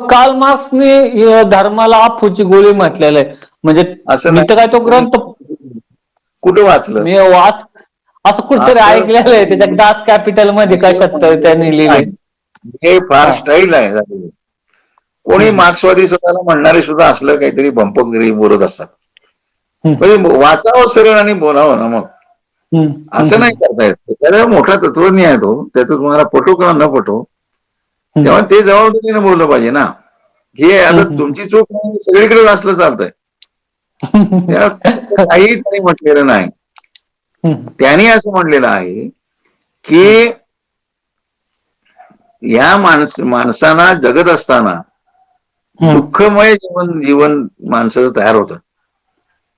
काल मार्क्सने धर्माला अफूची गोळी म्हटलेलं आहे म्हणजे असं मी. तर काय तो ग्रंथ कुठं वाचलं मी वाच असं कुठेतरी ऐकलेलं आहे त्याच्या दास कॅपिटलमध्ये कशात त्यांनी लिहिलंय हे फार. स्टाईल आहे. कोणी. मार्क्सवादी स्वतःला म्हणणारे सुद्धा असलं काहीतरी बंपगिरी बोलत असतात. म्हणजे वाचावं सरळ आणि बोलावं ना मग. असं नाही करता येत त्याला मोठा तत्वज्ञ आहे तो त्याचं तुम्हाला पटो किंवा न पटो. तेव्हा ते जबाबदारीने बोललं पाहिजे ना हे आता. तुमची चूक नाही सगळीकडे असलं चालतंय त्या काही त्यांनी म्हटलेलं नाही. त्यांनी असं म्हणलेलं आहे की या माणस माणसांना जगत असताना. दुःखमय जीवन जीवन माणसाचं तयार होतं.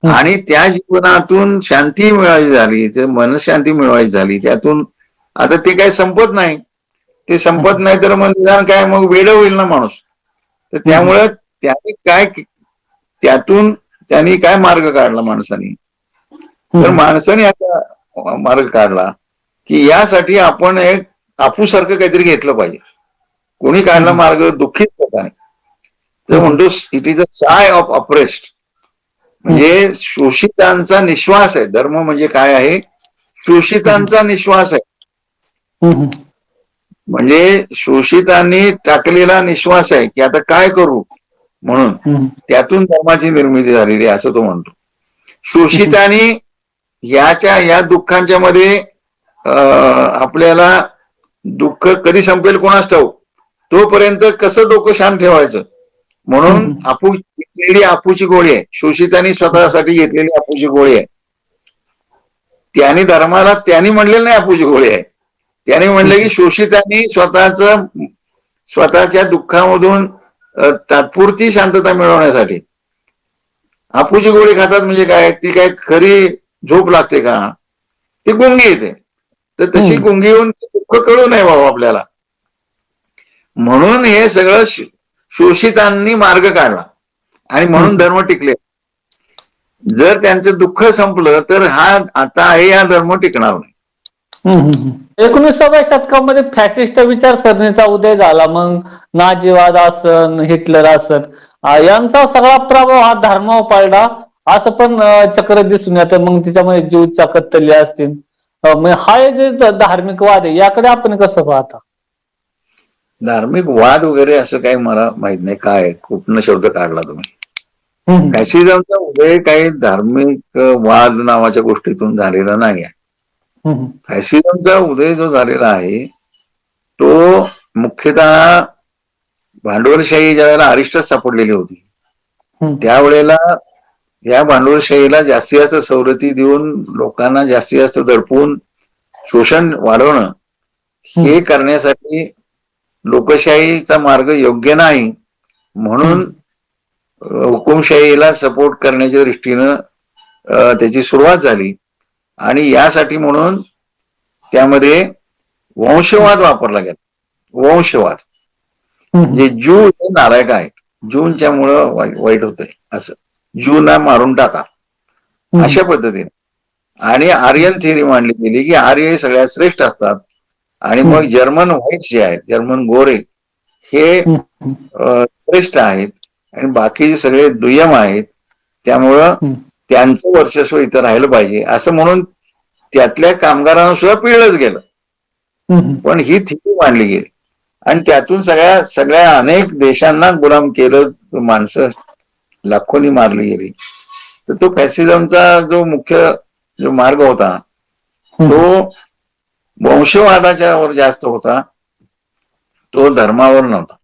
आणि त्या जीवनातून शांती मिळवायची झाली ते मनशांती मिळवायची झाली त्यातून आता ते काही संपत नाही ते संपत नाही तर मग निदान काय मग वेड होईल ना माणूस. तर त्यामुळं त्याने काय त्यातून त्यांनी काय मार्ग काढला माणसाने? तर माणसाने आता मार्ग काढला की यासाठी आपण एक आपूसारखं काहीतरी घेतलं पाहिजे. कोणी काढला. मार्ग? दुःखीत लोकांनी. तर. म्हणतो इट इज अ साय ऑफ अप्रेस्ड म्हणजे शोषितांचा निश्वास आहे. धर्म म्हणजे काय आहे? शोषितांचा निश्वास आहे. म्हणजे शोषितांनी टाकलेला निश्वास आहे की आता काय करू म्हणून. त्यातून धर्माची निर्मिती झालेली आहे असं तो म्हणतो. शोषितांनी याच्या या दुःखांच्या मध्ये आपल्याला दुःख कधी संपेल कोणास ठाऊक? तोपर्यंत कसं डोकं शांत ठेवायचं? म्हणून. आपू घेतलेली आपूची गोळी आहे. शोषितांनी स्वतःसाठी घेतलेली आपूची गोळी आहे. त्यांनी धर्माला त्यांनी म्हणलेलं नाही आपूची गोळी आहे. त्याने म्हणलं की शोषितांनी स्वतःच स्वतःच्या दुःखामधून तात्पुरती शांतता मिळवण्यासाठी. आपूची गोळी खातात म्हणजे काय? ती काय खरी झोप लागते का? ती गुंगी येते. तर तशी. गुंगी येऊन दुःख कळू नये बाबा आपल्याला. म्हणून हे सगळं शोषितांनी मार्ग काढला. आणि म्हणून. धर्म टिकले. जर त्यांचं दुःख संपलं तर हा आता आहे हा धर्म टिकणार नाही. एकोणीसाव्या शतकामध्ये फॅसिस्ट विचारसरणीचा उदय झाला. मग नाजीवाद असन हिटलर असन आ, यांचा सगळा प्रभाव हा धर्मावर पडला असं पण चक्र दिसून येतं. मग त्याच्यामध्ये जीव चाकतले असतील. हा जे धार्मिक वाद आहे याकडे आपण कसं पाहता? धार्मिक वाद वगैरे असं काही मला माहीत नाही. काय कुठनं शब्द काढला तुम्ही. फॅसिझमचा उदय काही धार्मिक वाद नावाच्या गोष्टीतून झालेला नाही आहे. फॅसिझमचा उदय जो झालेला आहे तो मुख्यतः भांडवलशाही ज्या वेळेला अरिष्टात सापडलेली होती. त्यावेळेला या भांडवलशाहीला जास्तीत जास्त सवलती देऊन लोकांना जास्तीत जास्त दडपून शोषण वाढवणं हे करण्यासाठी लोकशाहीचा मार्ग योग्य नाही म्हणून हुकुमशाहीला सपोर्ट करण्याच्या दृष्टीनं त्याची सुरुवात झाली. आणि यासाठी म्हणून त्यामध्ये वंशवाद वापरला गेला. वंशवाद. म्हणजे ज्यू हे नालायक आहेत. ज्यूंच्यामुळं वाई- वाईट होतंय. असं. ज्यूना मारून टाका. अशा पद्धतीने. आणि आर्यन थिअरी मांडली गेली की आर्य हे सगळ्यात श्रेष्ठ असतात. आणि मग जर्मन व्हाईट जे आहेत जर्मन गोरे हे श्रेष्ठ आहेत. आणि बाकीचे सगळे दुय्यम आहेत. त्यामुळं. त्यांचं वर्चस्व इथं राहिलं पाहिजे. असं म्हणून त्यातल्या कामगारांना सुद्धा पिळलंच गेलं. पण ही थिअरी मांडली गेली. आणि त्यातून सगळ्या सगळ्या अनेक देशांना गुलाम केलं माणसं लाखोनी मारली गेली. तर तो फॅसिझमचा जो मुख्य जो मार्ग होता तो वंशवादाच्या वर जास्त होता. तो धर्मावर नव्हता.